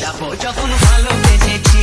যাব। যখন ভালোবেসেছি